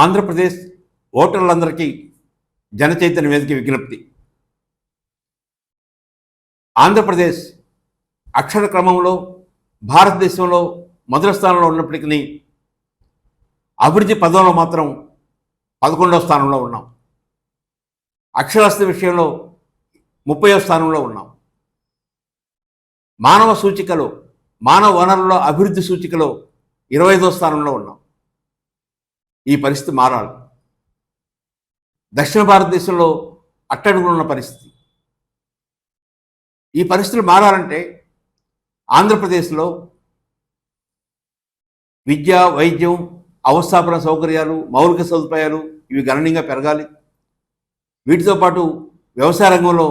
ఆంధ్రప్రదేశ్ ఓటర్లందరికీ జనచైతన్య వేదిక విజ్ఞప్తి. ఆంధ్రప్రదేశ్ అక్షర క్రమంలో భారతదేశంలో మొదటి స్థానంలో ఉన్నప్పటికీ అభివృద్ధి పదంలో మాత్రం పదకొండవ స్థానంలో ఉన్నాం. అక్షరాస్తి విషయంలో ముప్పయో స్థానంలో ఉన్నాం. మానవ సూచికలో మానవ వనరుల అభివృద్ధి సూచికలో ఇరవై ఐదో స్థానంలో ఉన్నాం. ఈ పరిస్థితి మారాలి. దక్షిణ భారతదేశంలో అట్టడుగులున్న పరిస్థితి. ఈ పరిస్థితులు మారాలంటే ఆంధ్రప్రదేశ్లో విద్య వైద్యం అవస్థాపన సౌకర్యాలు మౌలిక సదుపాయాలు ఇవి గణనీయంగా పెరగాలి. వీటితో పాటు వ్యవసాయ రంగంలో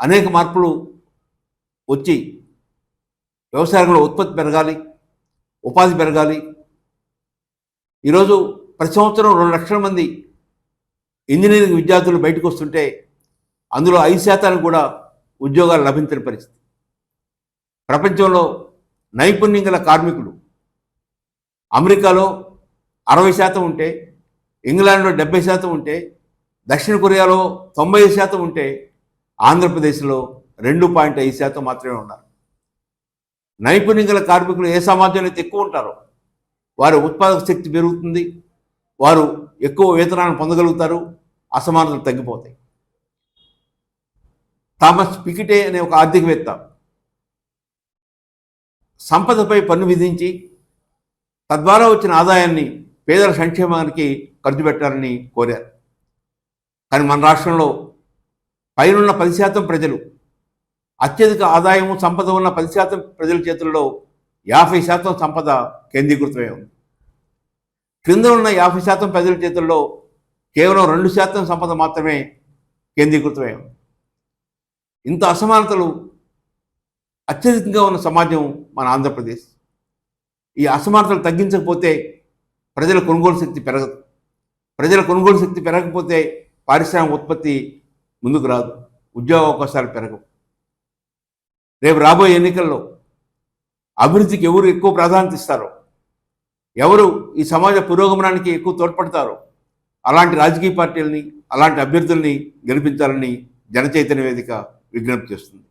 అనేక మార్పులు వచ్చి వ్యవసాయ రంగంలో ఉత్పత్తి పెరగాలి ఉపాధి పెరగాలి. ఈరోజు ప్రతి సంవత్సరం రెండు లక్షల మంది ఇంజనీరింగ్ విద్యార్థులు బయటకు వస్తుంటే అందులో ఐదు శాతానికి కూడా ఉద్యోగాలు లభించని పరిస్థితి. ప్రపంచంలో నైపుణ్యం గల కార్మికులు అమెరికాలో అరవై శాతం ఉంటే ఇంగ్లాండ్లో డెబ్బై శాతం ఉంటే దక్షిణ కొరియాలో తొంభై శాతం ఉంటే ఆంధ్రప్రదేశ్లో రెండు పాయింట్ ఐదు శాతం మాత్రమే ఉన్నారు. నైపుణ్యం గల కార్మికులు ఏ సమాజంలో అయితే ఎక్కువ ఉంటారో వారి ఉత్పాదక శక్తి పెరుగుతుంది వారు ఎక్కువ వేతనాన్ని పొందగలుగుతారు అసమానతలు తగ్గిపోతాయి. థామస్ పికిటే అనే ఒక ఆర్థికవేత్త సంపదపై పన్ను విధించి తద్వారా వచ్చిన ఆదాయాన్ని పేదల సంక్షేమానికి ఖర్చు పెట్టాలని కోరారు. కానీ మన రాష్ట్రంలో పైనున్న పది శాతం ప్రజలు అత్యధిక ఆదాయం సంపద ఉన్న పది శాతం ప్రజల చేతుల్లో యాభై శాతం సంపద కేంద్రీకృతమై ఉంది. క్రింద ఉన్న యాభై శాతం ప్రజల చేతుల్లో కేవలం రెండు శాతం సంపద మాత్రమే కేంద్రీకృతమై ఇంత అసమానతలు అత్యధికంగా ఉన్న సమాజం మన ఆంధ్రప్రదేశ్. ఈ అసమానతలు తగ్గించకపోతే ప్రజల కొనుగోలు శక్తి పెరగదు. ప్రజల కొనుగోలు శక్తి పెరగకపోతే పారిశ్రామిక ఉత్పత్తి ముందుకు రాదు. ఉద్యోగ అవకాశాలు పెరగవు. రేపు రాబోయే ఎన్నికల్లో అభివృద్ధికి ఎవరు ఎక్కువ ప్రాధాన్యత ఇస్తారో ఎవరు ఈ సమాజ పురోగమనానికి ఎక్కువ తోడ్పడతారో అలాంటి రాజకీయ పార్టీలని అలాంటి అభ్యర్థుల్ని గెలిపించాలని జనచైతన్య వేదిక విజ్ఞప్తి చేస్తుంది.